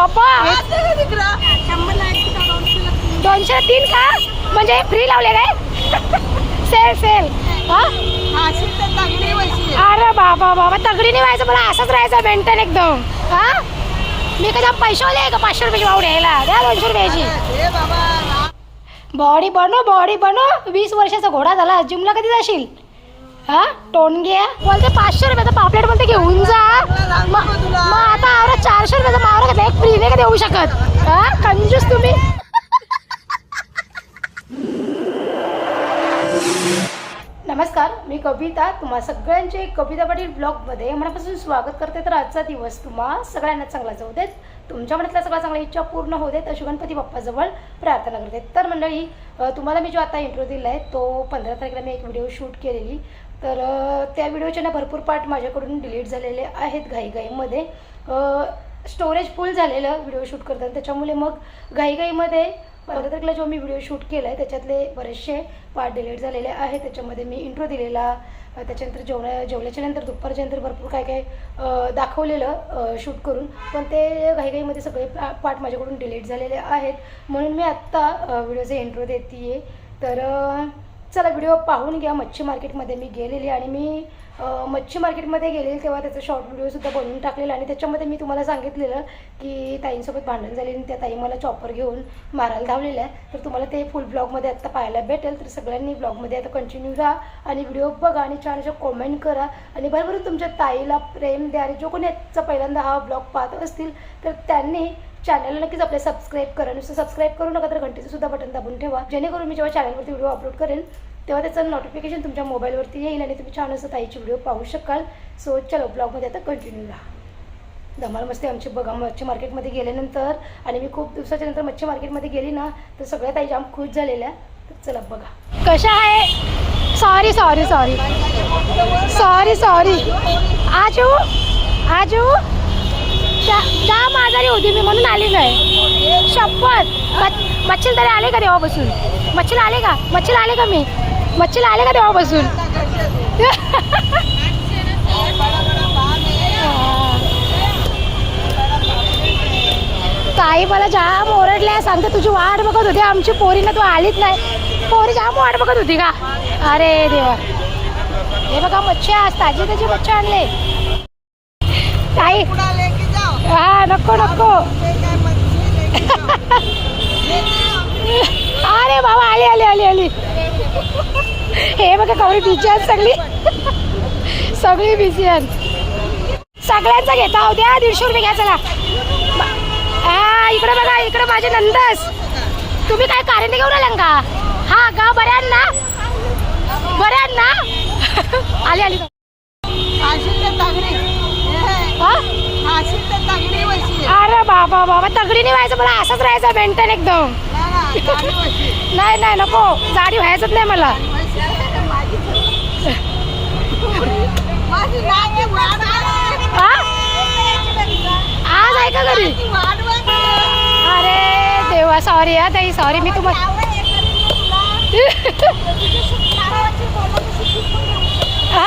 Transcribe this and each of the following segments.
बापा. दोनशे तीन का? म्हणजे फ्री लावले काय? सेल सेल अरे बाबा बाबा तगडी नाही व्हायचं मला असंच राहायचं मेंटेन एकदम. हा? मी कधी पैसे वाले का? पाचशे रुपयाची वाव द्यायला द्या दोनशे रुपयाची. बॉडी बनो बॉडी बनो वीस वर्षाचा घोडा झाला. जिमला कधी जाशील? हा? टोनग्या बोलते पाचशे रुपयाचा पापलेट बोलते घेऊन जा. मग मग आता आवरा चारशे रुपयाचा मावरा घेतला एक फ्री नाही का देऊ शकत. हा? कंजूस तुम्ही. नमस्कार मी कविता. तुम्हा सगळ्यांचे कविता पाटील ब्लॉगमध्ये मनापासून स्वागत करते. तर आजचा दिवस तुम्हा सगळ्यांना चांगला जाऊ देत. तुमच्या मनातल्या सगळ्या चांगल्या इच्छा पूर्ण होऊ देत अशी गणपती बाप्पाजवळ प्रार्थना करते. तर मंडळी तुम्हाला मी जो आता इंटरव्ह्यू दिला आहे तो पंधरा तारखेला मी एक व्हिडिओ शूट केलेली. तर त्या व्हिडिओचे ना भरपूर पार्ट माझ्याकडून डिलीट झालेले आहेत घाईघाईमध्ये. स्टोरेज फुल झालेलं व्हिडिओ शूट करताना. त्याच्यामुळे मग घाईघाईमध्ये पंधरा तारखेला जो मी व्हिडिओ शूट केला आहे त्याच्यातले बरेचसे पार्ट डिलीट झालेले आहेत. त्याच्यामध्ये मी इंट्रो दिलेला त्याच्यानंतर जेवणा जेवल्याच्या नंतर दुपारच्या नंतर भरपूर काय काय दाखवलेलं शूट करून. पण ते घाईघाईमध्ये सगळे पार्ट माझ्याकडून डिलीट झालेले आहेत. म्हणून मी आत्ता व्हिडिओचे इंट्रो देते तर चला व्हिडिओ पाहून घ्या. मच्छी मार्केटमध्ये मी गेलेली आणि मी मच्छी मार्केटमध्ये गेलेली तेव्हा त्याचा शॉर्ट व्हिडिओसुद्धा बनवून टाकलेला आणि त्याच्यामध्ये मी तुम्हाला सांगितलेलं की ताईंसोबत भांडण झाले आणि त्या ताई मला चॉपर घेऊन मारायला धावलेलं आहे तर तुम्हाला ते फुल ब्लॉगमध्ये आत्ता पाहायला भेटेल. तर सगळ्यांनी ब्लॉगमध्ये आता कंटिन्यू राहा आणि व्हिडिओ बघा आणि छान अशा कॉमेंट करा. आणि भरभरून तुमच्या ताईला प्रेम द्या. आणि जो कोणी आजचा पहिल्यांदा हा ब्लॉग पाहत असतील तर त्यांनी चॅनलला नक्कीच आपले सबस्क्राईब करा. नुसतं सबस्क्राईब करू नका तर घंटीचं सुद्धा बटन दाबून ठेवा. जेणेकरून मी जेव्हा चॅनलवरती व्हिडिओ अपलोड करेन तेव्हा त्याचं नोटिफिकेशन तुमच्या मोबाईलवरती येईल आणि तुम्ही छान असं ताईची व्हिडिओ पाहू शकाल. सो चलो ब्लॉगमध्ये आता कंटिन्यू राहा धमाल मस्ती आमची बघा मच्छी मार्केटमध्ये गेल्यानंतर आणि मी खूप दिवसाच्या नंतर मच्छी मार्केटमध्ये गेली ना तर सगळ्या ताई जाम खुश झालेल्या. तर चला बघा. कशा आहे? Sorry sorry sorry sorry sorry आजू आजू. जाम आजारी होती मी म्हणून आली नाही. शपथ. मच्छील मच्छीला तरी आले का देवापासून मच्छीला आले का? मच्छीला आले का मी? मच्छीला आले का देवापासून ताई मला जाम ओरडल्या. सांगते तुझी वाट बघत होती. आमची पोरी ना तू आलीच नाही. पोरी जाम वाट बघत होती का? अरे देवा. हे बघा मच्छी आज ताजी ताजी मच्छी आणले. ताई हा नको नको. अरे बाबा आली आली आली आली. हे बघा कवरी बिझी आहेत सगळी. सगळी बिझी आहेत. सगळ्यांचा घेता होत्या दीडशे रुपये घ्या चला. हा इकडे बघा इकडे माझे नंदस. तुम्ही काय कारण घेऊन आला का? हा का बऱ्या ना? बऱ्या ना? आली आली हा अरे बाबा बाबा तगडी नाही व्हायचं मला असंच राहायचं मेंटेन एकदम. नाही नाही नको. जाडी व्हायचंच नाही मला. आज आहे का घरी? अरे देवा सॉरी हा ताई सॉरी मी तुम्हाला हा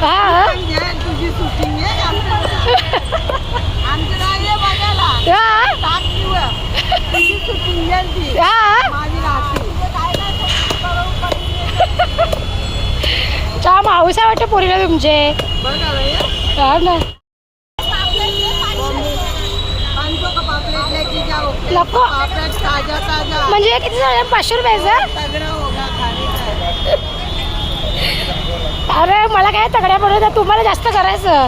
हा हा. आमचं हा तुझी शूटिंग आहे वाटतं पोरीला तुमचे. हा ना. म्हणजे किती झालं? पाचशे रुपयाचं तगड़ा होगा खाने का अरे मला काय तगड्या बनवतात तुम्हाला जास्त करायचं.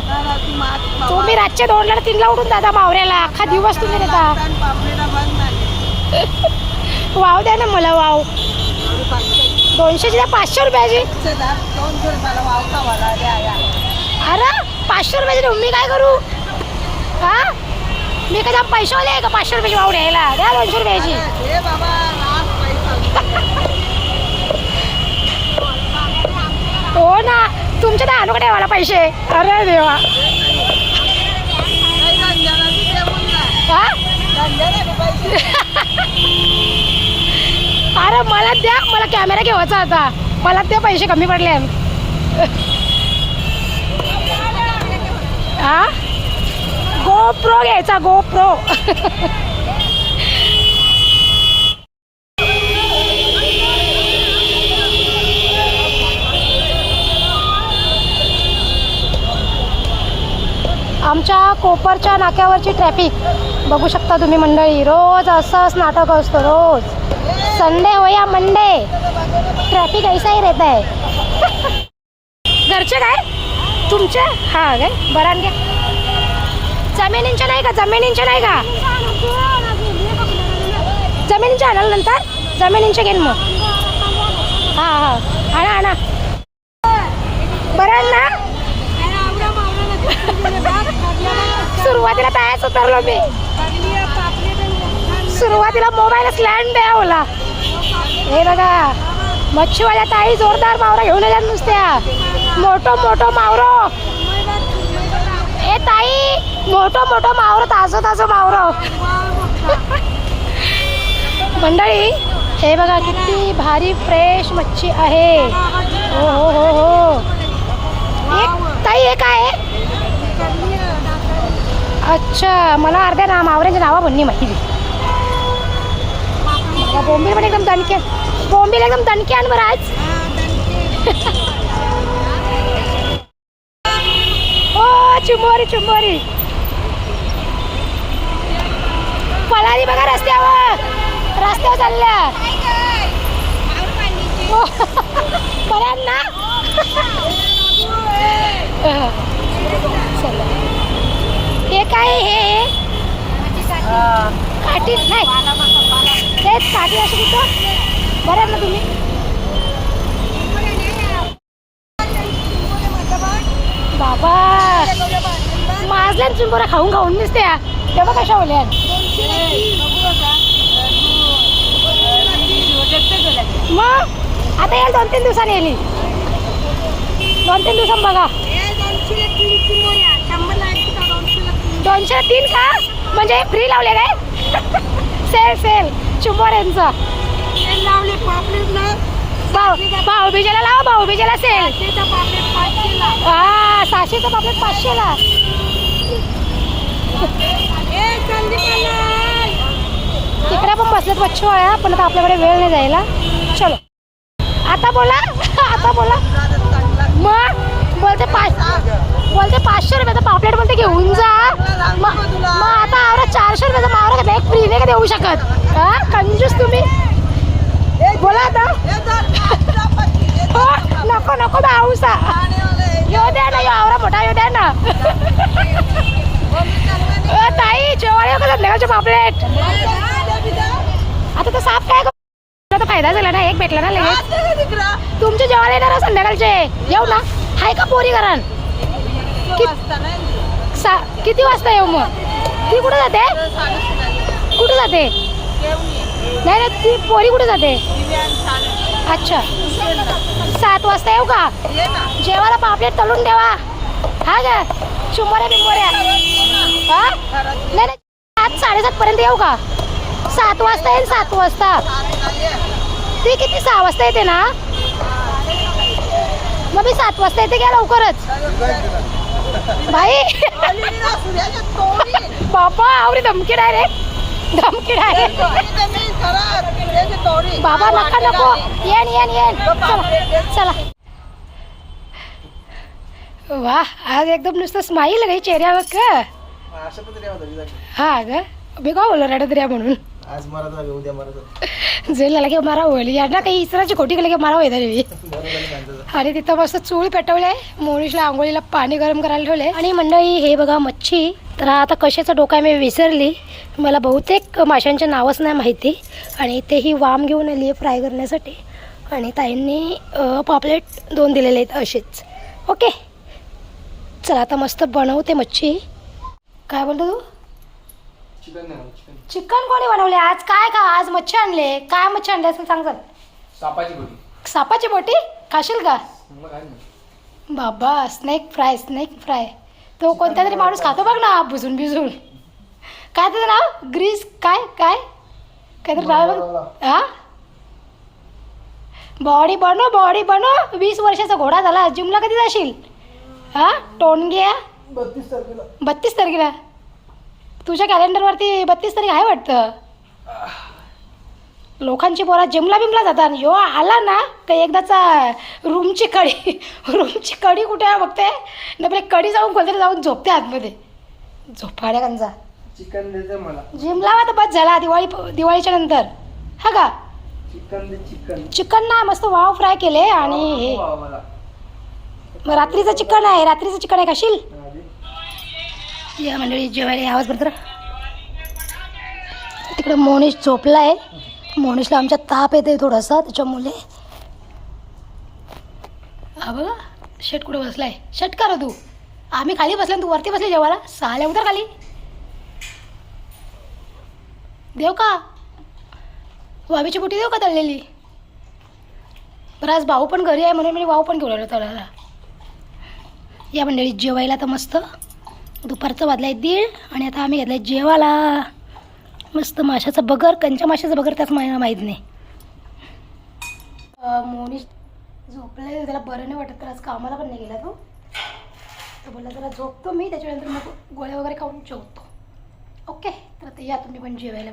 तुम्ही रातचे दोनला तीनला उठून दादा मावऱ्याला. अख्खा दिवस तुम्ही देता. वाव द्या ना मला वाव. दोनशेची द्या पाचशे रुपयाची. अरे पाचशे रुपयाची मी काय करू? हा? मी कधी पैसे वाले आहे का पाचशे रुपयाची वाव द्यायला? द्या दोनशे रुपयाची. हो ना. तुमच्या त्या अनुकडे मला पैसे? अरे देवा. अरे मला द्या मला कॅमेरा घ्यायचा होता. मला ते पैसे कमी पडले. हा? गोप्रो घ्यायचा गोप्रो आमच्या कोपरच्या नाक्यावरची ट्रॅफिक बघू शकता तुम्ही मंडळी रोज असंच नाटक असतो रोज. संडे हो या मंडे ट्रॅफिक ऐसाही रेत आहे. घरचे काय? तुमचे? हा काय? बरं घ्या जमिनींच्या नाही का? जमिनींच्या नाही का? जमिनीच्या आणाल नंतर? जमिनींचे घेईन मग. हां हां. आणा आणा. बरं ना सुरुवातीला तयाच उतरलो मी. सुरुवातीला मोबाईलच लँड द्यावला. हे बघा मच्छीवाल्या ताई जोरदार मावरा घेऊन आल्या नुसत्या. मोठं मोठं मावरो. ए ताई मोठं मोठं मावरो ताजो ताजं मावरो. मंडळी हे बघा किती भारी फ्रेश मच्छी आहे. हो हो हो हो. एक ताई हे काय आहे. अच्छा मला अर्ध्या ना मावऱ्यांच्या नावा म्हणणी माहिती. बोंबील पण एकदम दणके बोंबील एकदम दणके आण बरं आज. ओ चिंबोरी चिंबोरी. पळाली बघा रस्त्यावर. रस्त्यावर चालल्या. हो. काय हे? काठी नाही. तेच काठी अशी कुठं बरं ना तुम्ही. बाबा. माझल्या चिंबोरा खाऊन खाऊन दिसते या. तेव्हा कशा ओल्या मग आता येईल दोन तीन दिवसांनी येईल. दोन तीन दिवसांनी बघा. दोनशे तीन का? म्हणजे फ्री लावले काय? सेल सेल चिंबोऱ्यांचं भाऊ भाऊ बिजेला लावा भाऊ बिजेला सेल हा सहाशेचं पापलेट पाचशेला. तिकडे पण बसलेत मच्छीवाळ्या पण आता आपल्याकडे वेळ नाही जायला. चलो. आता बोला आता बोला. मग? बोलते पाच बोलते पाचशे रुपयाचं पापलेट बोलते घेऊन जा. मग मग आता आवरा चारशे रुपयाचा मावरा घेता एक फ्री नाही का देऊ शकत? हा? कंजूस तुम्ही? बोला आता. हो नको नको भाऊसा. येऊ द्या ना यो आवरा मोठा येऊ द्या ना. ताई जेवायला का संध्याकाळचे पापलेट? आता तर साफ काय करू? आता फायदा झाला ना एक भेटला ना लगेच. तुमचे जेवायला येणार संध्याकाळचे. येऊ ना. हाय का पोरी घरान किती वाजता येऊ मग? ती कुठे जाते? कुठे जाते? नाही नाही ती पोरी कुठे जाते? अच्छा. सात वाजता येऊ का? जेवायला पापलेट तळून ठेवा. हा का? चुंबऱ्या बिंबोऱ्या हा? नाही नाही. सात साडेसात पर्यंत येऊ का? सात वाजता येईल सात वाजता. ती किती सहा वाजता येते ना? मग मी सात वाजता येते घ्या लवकरच. भाई. बाबा आवडी धमकी डायरेक्ट धमकी डायरेक्ट बाबा नका नको. येन येन येन. चला चला. वा आज एकदम नुसतं स्माईल गई चेहऱ्यावर का. हा ग. का बोललो रडत रे म्हणून? आज जागे उद्या लगे मारा होईल यांना काही इसराची खोटी लगे मारा होईल आणि तिथं मस्त चूळ पेटवले मोनिशला आंघोळीला पाणी गरम करायला ठेवले आणि मंडळी हे बघा मच्छी तर आता कशाचं डोका मी विसरली. मला बहुतेक माशांचे नावच नाही माहिती. आणि ते ही वाम घेऊन आली आहे फ्राय करण्यासाठी. आणि ताईंनी अ, पापलेट दोन दिलेले आहेत असेच. ओके. चला आता मस्त बनवते मच्छी. काय बोलतो तू? चिकन नाही चिकन. चिकन कोणी बनवले? आज काय का? आज मच्छी आणले. काय मच्छी आणले असं सांग सापाची सापाची बोटी खाशील का? मग काय नाही बाबा स्नेक फ्राय स्नेक फ्राय तो कोणता तरी माणूस खातो बघ ना बुजून बिजून काय त्याचं नाव? ग्रीस काय? काय? काहीतरी नाव बघ. हा? बॉडी बनो बॉडी बनो वीस वर्षाचा घोडा झाला. जिमला कधी जाशील? हा? टोन घ्या बत्तीस तारखेला. बत्तीस तारखेला? तुझ्या कॅलेंडरवरती बत्तीस तारीख आहे वाटतं. लोकांची पोरा जिमला बिमला जातात. यो आला ना का एकदाचा रूमची कडी रूमची कडी कुठे आहे बघते? ना पहिले कडी जाऊन कोणतरी जाऊन झोपते आतमध्ये. झोपाड्या कांचा चिकन देते मला. जिमला आता बस झाला दिवाळी दिवाळीच्या नंतर. हा का? चिकन दे चिकन. चिकन ना मस्त वाव फ्राय केले आणि हे. मग रात्रीचं चिकन आहे. रात्रीचं चिकन आहे खाशील हा. या मंडळी जेवायला आवाज बरं तिकडे मोनिश झोपला आहे मोनिशला आमच्या ताप येते थोडासा त्याच्यामुळे. हा बघा शेट कुठे बसलाय? शेट करा तू. आम्ही खाली बसला तू वरती बसले जेवायला. सहाला उतर खाली. देव का? वाबीची बुटी देऊ का तळलेली? बरं आज भाऊ पण घरी आहे म्हणून मी भाऊ पण घेऊन आलो तळाला या मंडळी जेवायला तर मस्त. दुपारचं वाजलाय दीड आणि आता आम्ही घेतलाय जेवायला. मस्त माशाचा बगर कंच्या माशाचं बगर त्याच मला माहीत नाही. अं, मोनी झोपलाय त्याला बरं नाही वाटत तर आज कामाला पण नाही गेला तो. तर बोलला जरा झोपतो मी त्याच्यानंतर मग गोळ्या वगैरे खाऊन जेवतो. ओके तर ते या तुम्ही पण जेवायला.